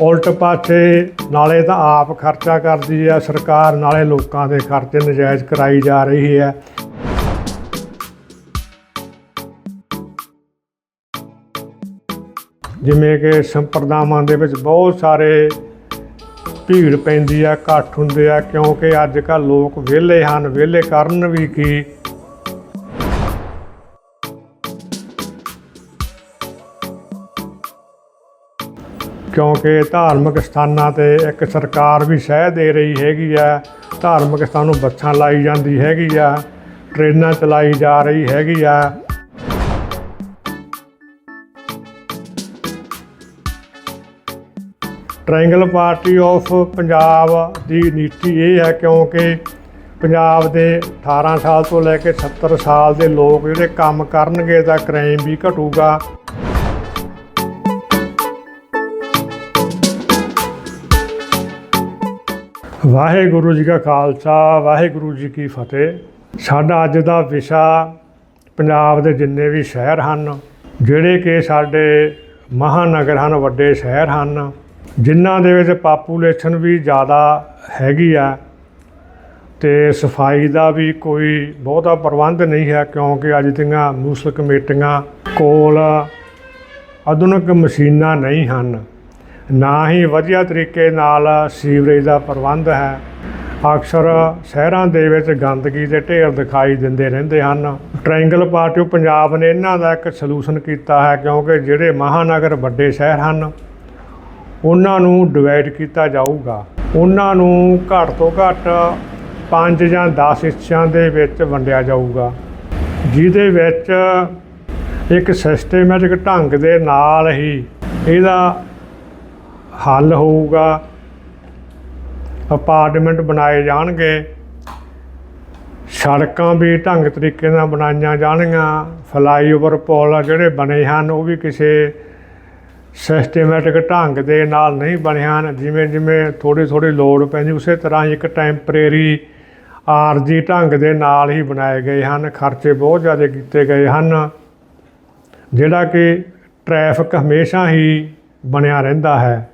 ਉਲਟ ਪਾਸੇ ਨਾਲੇ ਤਾਂ ਆਪ ਖਰਚਾ ਕਰਦੀ ਹੈ ਸਰਕਾਰ ਨਾਲੇ ਲੋਕਾਂ ਦੇ ਖਰਚੇ ਨਜਾਇਜ਼ ਕਰਾਈ ਜਾ ਰਹੀ ਹੈ ਜਿਵੇਂ ਕਿ ਸੰਪਰਦਾਵਾਂ ਦੇ ਵਿੱਚ ਬਹੁਤ ਸਾਰੇ ਭੀੜ ਪੈਂਦੀ ਆ, ਘੱਟ ਹੁੰਦੇ ਆ, ਕਿਉਂਕਿ ਅੱਜ ਕੱਲ੍ਹ ਲੋਕ ਵਿਹਲੇ ਹਨ, ਵਿਹਲੇ ਕਰਨ ਵੀ ਕੀ ਕਿਉਂਕਿ ਧਾਰਮਿਕ ਸਥਾਨਾਂ ਤੇ ਇੱਕ ਸਰਕਾਰ ਵੀ ਸਹਿ ਦੇ ਰਹੀ ਹੈਗੀ ਆ। ਧਾਰਮਿਕ ਸਥਾਨ ਨੂੰ ਬੱਸਾਂ ਲਾਈ ਜਾਂਦੀ ਹੈਗੀ ਆ, ਟ੍ਰੇਨਾਂ ਚਲਾਈ ਜਾ ਰਹੀ ਹੈਗੀ ਆ। ਟ੍ਰਾਇੰਗਲ ਪਾਰਟੀ ਆਫ ਪੰਜਾਬ ਦੀ ਨੀਤੀ ਇਹ ਹੈ ਕਿਉਂਕਿ ਪੰਜਾਬ ਦੇ 18 ਸਾਲ ਤੋਂ ਲੈ ਕੇ 70 ਸਾਲ ਦੇ ਲੋਕ ਜਿਹੜੇ ਕੰਮ ਕਰਨਗੇ ਤਾਂ ਕ੍ਰਾਈਮ ਵੀ ਘਟੂਗਾ। ਵਾਹਿਗੁਰੂ ਜੀ ਕਾ ਖਾਲਸਾ, ਵਾਹਿਗੁਰੂ ਜੀ ਕੀ ਫਤਿਹ। ਸਾਡਾ ਅੱਜ ਦਾ ਵਿਸ਼ਾ ਪੰਜਾਬ ਦੇ ਜਿੰਨੇ ਵੀ ਸ਼ਹਿਰ ਹਨ, ਜਿਹੜੇ ਕਿ ਸਾਡੇ ਮਹਾਨਗਰ ਹਨ, ਵੱਡੇ ਸ਼ਹਿਰ ਹਨ, ਜਿਨ੍ਹਾਂ ਦੇ ਵਿੱਚ ਪਾਪੂਲੇਸ਼ਨ ਵੀ ਜ਼ਿਆਦਾ ਹੈਗੀ ਆ ਤੇ ਸਫ਼ਾਈ ਦਾ ਵੀ ਕੋਈ ਬਹੁਤਾ ਪ੍ਰਬੰਧ ਨਹੀਂ ਹੈ, ਕਿਉਂਕਿ ਅੱਜ ਦੀਆਂ ਮਿਊਨਿਸਪਲ ਕਮੇਟੀਆਂ ਕੋਲ ਆਧੁਨਿਕ ਮਸ਼ੀਨਾਂ ਨਹੀਂ ਹਨ। ਨਾ ਹੀ ਵਧੀਆ ਤਰੀਕੇ ਨਾਲ ਸੀਵਰੇਜ ਦਾ ਪ੍ਰਬੰਧ ਹੈ। ਅਕਸਰ ਸ਼ਹਿਰਾਂ ਦੇ ਵਿੱਚ ਗੰਦਗੀ ਦੇ ਢੇਰ ਦਿਖਾਈ ਦਿੰਦੇ ਰਹਿੰਦੇ ਹਨ। ਟ੍ਰਾਇੰਗਲ ਪਾਰਟੀ ਆਫ ਪੰਜਾਬ ਨੇ ਇਹਨਾਂ ਦਾ ਇੱਕ ਸੋਲੂਸ਼ਨ ਕੀਤਾ ਹੈ ਕਿਉਂਕਿ ਜਿਹੜੇ ਮਹਾਨਗਰ ਵੱਡੇ ਸ਼ਹਿਰ ਹਨ, ਉਹਨਾਂ ਨੂੰ ਡਿਵਾਈਡ ਕੀਤਾ ਜਾਊਗਾ। ਉਹਨਾਂ ਨੂੰ ਘੱਟ ਤੋਂ ਘੱਟ 5 ਜਾਂ 10 ਹਿੱਸਿਆਂ ਦੇ ਵਿੱਚ ਵੰਡਿਆ ਜਾਊਗਾ। ਜਿਹਦੇ ਵਿੱਚ ਇੱਕ ਸਿਸਟਮੈਟਿਕ ਢੰਗ ਦੇ ਨਾਲ ਹੀ ਇਹਦਾ ਹੱਲ ਹੋਊਗਾ। ਅਪਾਰਟਮੈਂਟ ਬਣਾਏ ਜਾਣਗੇ। ਸੜਕਾਂ ਵੀ ਢੰਗ ਤਰੀਕੇ ਨਾਲ ਬਣਾਈਆਂ ਜਾਣਗੀਆਂ। ਫਲਾਈਓਵਰ ਪੁਲ ਜਿਹੜੇ ਬਣੇ ਹਨ, ਉਹ ਵੀ ਕਿਸੇ ਸਿਸਟਮੈਟਿਕ ਢੰਗ ਦੇ ਨਾਲ ਨਹੀਂ ਬਣੇ ਹਨ। ਜਿਵੇਂ ਜਿਵੇਂ ਥੋੜੀ ਥੋੜੀ ਲੋੜ ਪੈਂਦੀ, ਉਸੇ ਤਰ੍ਹਾਂ ਹੀ ਇੱਕ ਟੈਂਪਰੇਰੀ ਆਰਜੀ ਢੰਗ ਦੇ ਨਾਲ ਹੀ ਬਣਾਏ ਗਏ ਹਨ। ਖਰਚੇ ਬਹੁਤ ਜ਼ਿਆਦਾ ਕੀਤੇ ਗਏ ਹਨ। ਜਿਹੜਾ ਕਿ ਟ੍ਰੈਫਿਕ ਹਮੇਸ਼ਾ ਹੀ ਬਣਿਆ ਰਹਿੰਦਾ ਹੈ।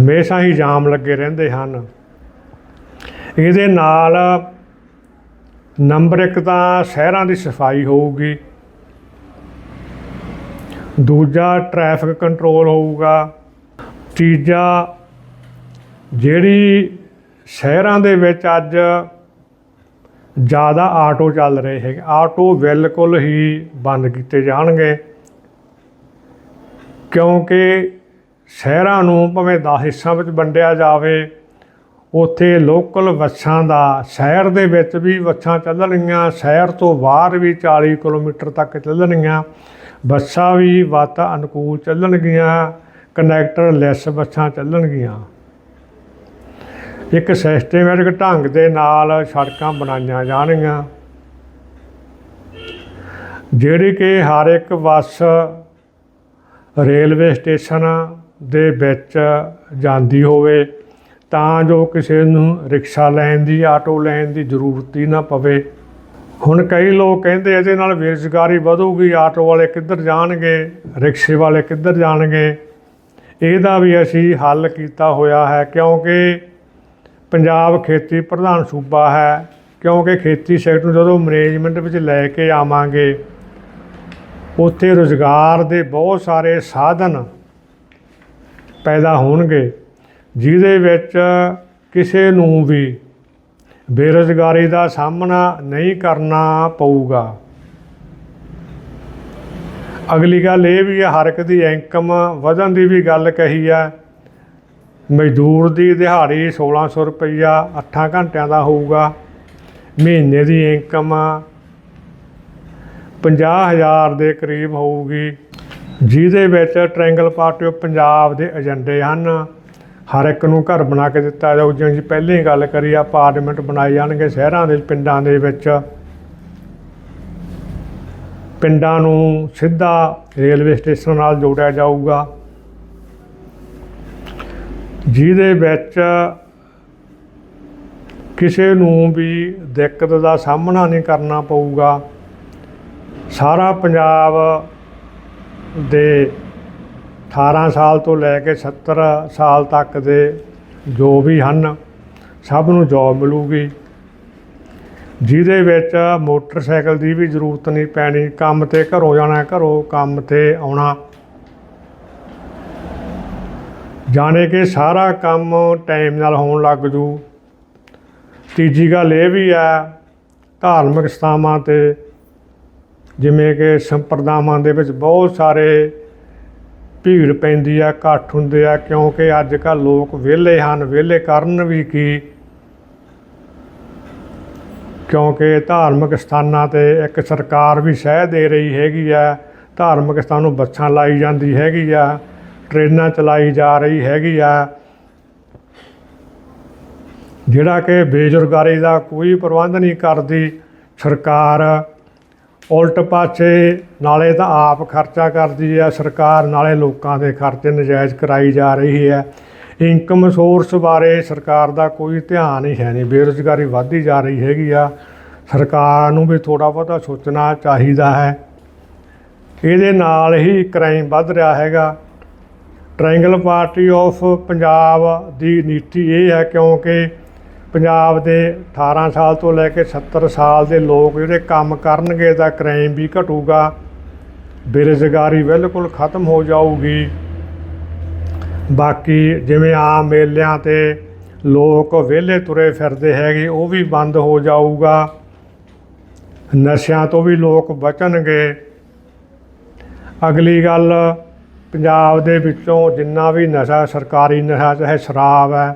ਹਮੇਸ਼ਾ ਹੀ ਜਾਮ ਲੱਗੇ ਰਹਿੰਦੇ ਹਨ। ਇਹਦੇ ਨਾਲ ਨੰਬਰ 1 ਤਾਂ ਸ਼ਹਿਰਾਂ ਦੀ ਸਫ਼ਾਈ ਹੋਊਗੀ। ਦੂਜਾ ਟ੍ਰੈਫਿਕ ਕੰਟਰੋਲ ਹੋਊਗਾ। ਤੀਜਾ, ਜਿਹੜੀ ਸ਼ਹਿਰਾਂ ਦੇ ਵਿੱਚ ਅੱਜ ਜ਼ਿਆਦਾ ਆਟੋ ਚੱਲ ਰਹੇ ਹੈਗੇ, ਆਟੋ ਬਿਲਕੁਲ ਹੀ ਬੰਦ ਕੀਤੇ ਜਾਣਗੇ। ਕਿਉਂਕਿ ਸ਼ਹਿਰਾਂ ਨੂੰ ਭਾਵੇਂ 10 ਹਿੱਸਿਆਂ ਵਿੱਚ ਵੰਡਿਆ ਜਾਵੇ, ਉੱਥੇ ਲੋਕਲ ਬੱਸਾਂ ਦਾ, ਸ਼ਹਿਰ ਦੇ ਵਿੱਚ ਵੀ ਬੱਸਾਂ ਚੱਲਣਗੀਆਂ, ਸ਼ਹਿਰ ਤੋਂ ਬਾਹਰ ਵੀ 40 ਕਿਲੋਮੀਟਰ ਤੱਕ ਚੱਲਣਗੀਆਂ ਬੱਸਾਂ ਵੀ ਵਾਤਾ ਅਨੁਕੂਲ ਚੱਲਣਗੀਆਂ ਕਨੈਕਟਰ ਲੈਸ ਬੱਸਾਂ ਚੱਲਣਗੀਆਂ। ਇੱਕ ਸਿਸਟਮੈਟਿਕ ਢੰਗ ਦੇ ਨਾਲ ਸੜਕਾਂ ਬਣਾਈਆਂ ਜਾਣਗੀਆਂ। ਜਿਹੜੀ ਕਿ ਹਰ ਇੱਕ ਬੱਸ ਰੇਲਵੇ ਸਟੇਸ਼ਨ ਦੇ ਵਿੱਚ ਜਾਂਦੀ ਹੋਵੇ, ਤਾਂ ਜੋ ਕਿਸੇ ਨੂੰ ਰਿਕਸ਼ਾ ਲੈਣ ਦੀ, ਆਟੋ ਲੈਣ ਦੀ ਜ਼ਰੂਰਤ ਹੀ ਨਾ ਪਵੇ। ਹੁਣ ਕਈ ਲੋਕ ਕਹਿੰਦੇ ਇਹਦੇ ਨਾਲ ਬੇਰੁਜ਼ਗਾਰੀ ਵਧੂਗੀ, ਆਟੋ ਵਾਲੇ ਕਿੱਧਰ ਜਾਣਗੇ, ਰਿਕਸ਼ੇ ਵਾਲੇ ਕਿੱਧਰ ਜਾਣਗੇ? ਇਹਦਾ ਵੀ ਅਸੀਂ ਹੱਲ ਕੀਤਾ ਹੋਇਆ ਹੈ, ਕਿਉਂਕਿ ਪੰਜਾਬ ਖੇਤੀ ਪ੍ਰਧਾਨ ਸੂਬਾ ਹੈ, ਕਿਉਂਕਿ ਖੇਤੀ ਸੈਕਟਰ ਨੂੰ ਜਦੋਂ ਮੈਨੇਜਮੈਂਟ ਵਿੱਚ ਲੈ ਕੇ ਆਵਾਂਗੇ, ਉੱਥੇ ਰੁਜ਼ਗਾਰ ਦੇ ਬਹੁਤ ਸਾਰੇ ਸਾਧਨ ਪੈਦਾ ਹੋਣਗੇ, ਜਿਹਦੇ ਵਿੱਚ ਕਿਸੇ ਨੂੰ ਵੀ ਬੇਰੁਜ਼ਗਾਰੀ ਦਾ ਸਾਹਮਣਾ ਨਹੀਂ ਕਰਨਾ ਪਊਗਾ। ਅਗਲੀ ਗੱਲ ਇਹ ਵੀ ਹੈ, ਹਰ ਇੱਕ ਦੀ ਇਨਕਮ ਵਧਣ ਦੀ ਵੀ ਗੱਲ ਕਹੀ ਹੈ। ਮਜ਼ਦੂਰ ਦੀ ਦਿਹਾੜੀ 1600 ਰੁਪਈਆ 8 ਘੰਟਿਆਂ ਦਾ ਹੋਊਗਾ। ਮਹੀਨੇ ਦੀ ਇਨਕਮ 50000 ਦੇ ਕਰੀਬ ਹੋਊਗੀ। ਜਿਹਦੇ ਵਿੱਚ ਟ੍ਰਾਇੰਗਲ ਪਾਰਟੀ ਆਫ ਪੰਜਾਬ ਦੇ ਏਜੰਡੇ ਹਨ। ਹਰ ਇੱਕ ਨੂੰ ਘਰ ਬਣਾ ਕੇ ਦਿੱਤਾ ਜਾਊ। ਜਿਵੇਂ ਜੀ ਪਹਿਲਾਂ ਹੀ ਗੱਲ ਕਰੀ ਆ ਅਪਾਰਟਮੈਂਟ ਬਣਾਏ ਜਾਣਗੇ ਸ਼ਹਿਰਾਂ ਦੇ, ਪਿੰਡਾਂ ਦੇ ਵਿੱਚ। ਪਿੰਡਾਂ ਨੂੰ ਸਿੱਧਾ ਰੇਲਵੇ ਸਟੇਸ਼ਨ ਨਾਲ ਜੋੜਿਆ ਜਾਊਗਾ। ਜਿਹਦੇ ਵਿੱਚ ਕਿਸੇ ਨੂੰ ਵੀ ਦਿੱਕਤ ਦਾ ਸਾਹਮਣਾ ਨਹੀਂ ਕਰਨਾ ਪਊਗਾ। ਸਾਰਾ ਪੰਜਾਬ ਦੇ 18 ਸਾਲ ਤੋਂ ਲੈ ਕੇ 70 ਸਾਲ ਤੱਕ ਦੇ ਜੋ ਵੀ ਹਨ, ਸਭ ਨੂੰ ਜੌਬ ਮਿਲੂਗੀ। ਜਿਹਦੇ ਵਿੱਚ ਮੋਟਰਸਾਈਕਲ ਦੀ ਵੀ ਜ਼ਰੂਰਤ ਨਹੀਂ ਪੈਣੀ, ਕੰਮ ਤੇ ਘਰੋਂ ਜਾਣਾ, ਘਰੋਂ ਕੰਮ ਤੇ ਆਉਣਾ। ਜਾਣੇ ਕਿ ਸਾਰਾ ਕੰਮ ਟਾਈਮ ਨਾਲ ਹੋਣ ਲੱਗ ਜੂ। ਤੀਜੀ ਗੱਲ ਇਹ ਵੀ ਆ ਧਾਰਮਿਕ ਸਥਾਨਾਂ ਤੇ ਜਿਵੇਂ ਕਿ ਸੰਪਰਦਾਵਾਂ ਦੇ ਵਿੱਚ ਬਹੁਤ ਸਾਰੇ ਭੀੜ ਪੈਂਦੀ ਆ ਇਕੱਠ ਹੁੰਦੇ ਆ, ਕਿਉਂਕਿ ਅੱਜ ਕੱਲ੍ਹ ਲੋਕ ਵਿਹਲੇ ਹਨ, ਵਿਹਲੇ ਕਰਨ ਵੀ ਕੀ? ਕਿਉਂਕਿ ਧਾਰਮਿਕ ਸਥਾਨਾਂ ਤੇ ਇੱਕ ਸਰਕਾਰ ਵੀ ਸਹਿ ਦੇ ਰਹੀ ਹੈਗੀ ਆ, ਧਾਰਮਿਕ ਸਥਾਨ ਨੂੰ ਬੱਸਾਂ ਲਾਈ ਜਾਂਦੀ ਹੈਗੀ ਆ, ਟ੍ਰੇਨਾਂ ਚਲਾਈ ਜਾ ਰਹੀ ਹੈਗੀ ਆ। ਜਿਹੜਾ ਕਿ ਬੇਰੁਜ਼ਗਾਰੀ ਦਾ ਕੋਈ ਪ੍ਰਬੰਧ ਨਹੀਂ ਕਰਦੀ, ਸਰਕਾਰ ਉਲਟ ਪਾਸੇ ਨਾਲੇ ਤਾਂ ਆਪ ਖਰਚਾ ਕਰਦੀ ਹੈ, ਸਰਕਾਰ ਨਾਲੇ ਲੋਕਾਂ ਦੇ ਖਰਚੇ ਨਜਾਇਜ਼ ਕਰਾਈ ਜਾ ਰਹੀ ਹੈ। ਇਨਕਮ ਸੋਰਸ ਬਾਰੇ ਸਰਕਾਰ ਦਾ ਕੋਈ ਧਿਆਨ ਹੀ ਹੈ ਨਹੀਂ, ਬੇਰੁਜ਼ਗਾਰੀ ਵੱਧਦੀ ਜਾ ਰਹੀ ਹੈਗੀ ਆ। ਸਰਕਾਰ ਨੂੰ ਵੀ ਥੋੜਾ ਬਹੁਤਾ ਸੋਚਣਾ ਚਾਹੀਦਾ ਹੈ। ਇਹਦੇ ਨਾਲ ਹੀ ਕ੍ਰਾਈਮ ਵੱਧ ਰਿਹਾ ਹੈਗਾ। ਟ੍ਰਾਇੰਗਲ ਪਾਰਟੀ ਆਫ ਪੰਜਾਬ ਦੀ ਨੀਤੀ ਇਹ ਹੈ ਕਿਉਂਕਿ ਪੰਜਾਬ ਦੇ 18 ਸਾਲ ਤੋਂ ਲੈ ਕੇ 70 ਸਾਲ ਦੇ ਲੋਕ ਜਿਹੜੇ ਕੰਮ ਕਰਨਗੇ ਤਾਂ ਕ੍ਰਾਈਮ ਵੀ ਘਟੂਗਾ, ਬੇਰੁਜ਼ਗਾਰੀ ਬਿਲਕੁਲ ਖਤਮ ਹੋ ਜਾਊਗੀ। ਬਾਕੀ ਜਿਵੇਂ ਆਮ ਮੇਲਿਆਂ ਤੇ ਲੋਕ ਵਿਹਲੇ ਤੁਰੇ ਫਿਰਦੇ ਹੈਗੇ, ਉਹ ਵੀ ਬੰਦ ਹੋ ਜਾਊਗਾ। ਨਸ਼ਿਆਂ ਤੋਂ ਵੀ ਲੋਕ ਬਚਣਗੇ। ਅਗਲੀ ਗੱਲ, ਪੰਜਾਬ ਦੇ ਵਿੱਚੋਂ ਜਿੰਨਾ ਵੀ ਨਸ਼ਾ, ਸਰਕਾਰੀ ਨਸ਼ਾ, ਚਾਹੇ ਸ਼ਰਾਬ ਹੈ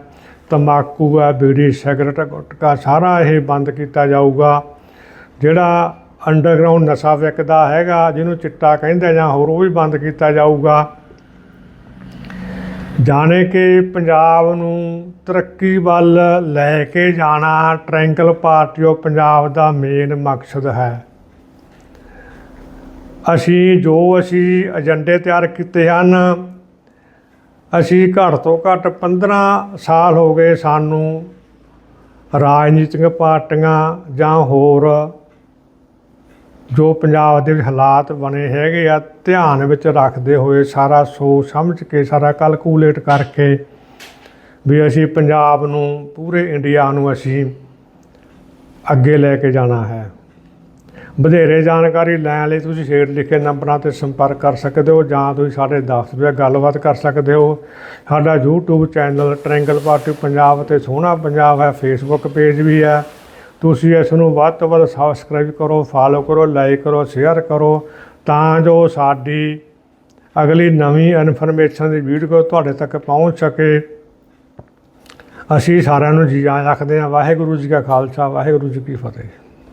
ਤੰਬਾਕੂ ਹੈ, ਬੀੜੀ, ਸਿਗਰਟ, ਗੁਟਕਾ, ਸਾਰਾ ਇਹ ਬੰਦ ਕੀਤਾ ਜਾਊਗਾ। ਜਿਹੜਾ ਅੰਡਰਗਰਾਉਂਡ ਨਸ਼ਾ ਵਿਕਦਾ ਹੈਗਾ, ਜਿਹਨੂੰ ਚਿੱਟਾ ਕਹਿੰਦੇ ਜਾਂ ਹੋਰ ਉਹ ਵੀ ਬੰਦ ਕੀਤਾ ਜਾਊਗਾ। ਜਾਣੇ ਕਿ ਪੰਜਾਬ ਨੂੰ ਤਰੱਕੀ ਵੱਲ ਲੈ ਕੇ ਜਾਣਾ ਟ੍ਰੈਂਕਲ ਪਾਰਟੀ ਆਫ ਪੰਜਾਬ ਦਾ ਮੇਨ ਮਕਸਦ ਹੈ। ਅਸੀਂ ਜੋ ਅਸੀਂ ਏਜੰਡੇ ਤਿਆਰ ਕੀਤੇ ਹਨ ਅਸੀਂ ਘੱਟ ਤੋਂ ਘੱਟ 15 ਸਾਲ ਹੋ ਗਏ ਸਾਨੂੰ ਰਾਜਨੀਤਿਕ ਪਾਰਟੀਆਂ ਜਾਂ ਹੋਰ ਜੋ ਪੰਜਾਬ ਦੇ ਵਿੱਚ ਹਾਲਾਤ ਬਣੇ ਹੈਗੇ ਆ, ਧਿਆਨ ਵਿੱਚ ਰੱਖਦੇ ਹੋਏ ਸਾਰਾ ਸੋਚ ਸਮਝ ਕੇ, ਸਾਰਾ ਕੈਲਕੂਲੇਟ ਕਰਕੇ ਵੀ ਅਸੀਂ ਪੰਜਾਬ ਨੂੰ, ਪੂਰੇ ਇੰਡੀਆ ਨੂੰ ਅਸੀਂ ਅੱਗੇ ਲੈ ਕੇ ਜਾਣਾ ਹੈ। ਵਧੇਰੇ ਜਾਣਕਾਰੀ ਲੈਣ ਲਈ ਤੁਸੀਂ ਹੇਠ ਲਿਖੇ ਨੰਬਰਾਂ ਤੇ ਸੰਪਰਕ ਕਰ ਸਕਦੇ ਹੋ ਜਾਂ ਤੁਸੀਂ ਸਾਡੇ ਦਫ਼ਤਰ ਵਿੱਚ ਗੱਲਬਾਤ ਕਰ ਸਕਦੇ ਹੋ। ਸਾਡਾ YouTube channel triangle party Punjab ਤੇ ਸੋਹਣਾ ਪੰਜਾਬ ਹੈ ਫੇਸਬੁੱਕ ਪੇਜ ਵੀ ਹੈ। ਤੁਸੀਂ ਇਸ ਨੂੰ ਵੱਧ ਤੋਂ ਵੱਧ ਸਬਸਕ੍ਰਾਈਬ ਕਰੋ ਫਾਲੋ ਕਰੋ ਲਾਈਕ ਕਰੋ ਸ਼ੇਅਰ ਕਰੋ ਤਾਂ ਜੋ ਸਾਡੀ ਅਗਲੀ ਨਵੀਂ ਇਨਫੋਰਮੇਸ਼ਨ ਦੀ ਵੀਡੀਓ ਤੁਹਾਡੇ ਤੱਕ ਪਹੁੰਚ ਸਕੇ। ਅਸੀਂ ਸਾਰਿਆਂ ਨੂੰ ਜੀ ਆਇਆਂ ਰੱਖਦੇ ਹਾਂ। ਵਾਹਿਗੁਰੂ ਜੀ ਕਾ ਖਾਲਸਾ, ਵਾਹਿਗੁਰੂ ਜੀ ਕੀ ਫਤਿਹ।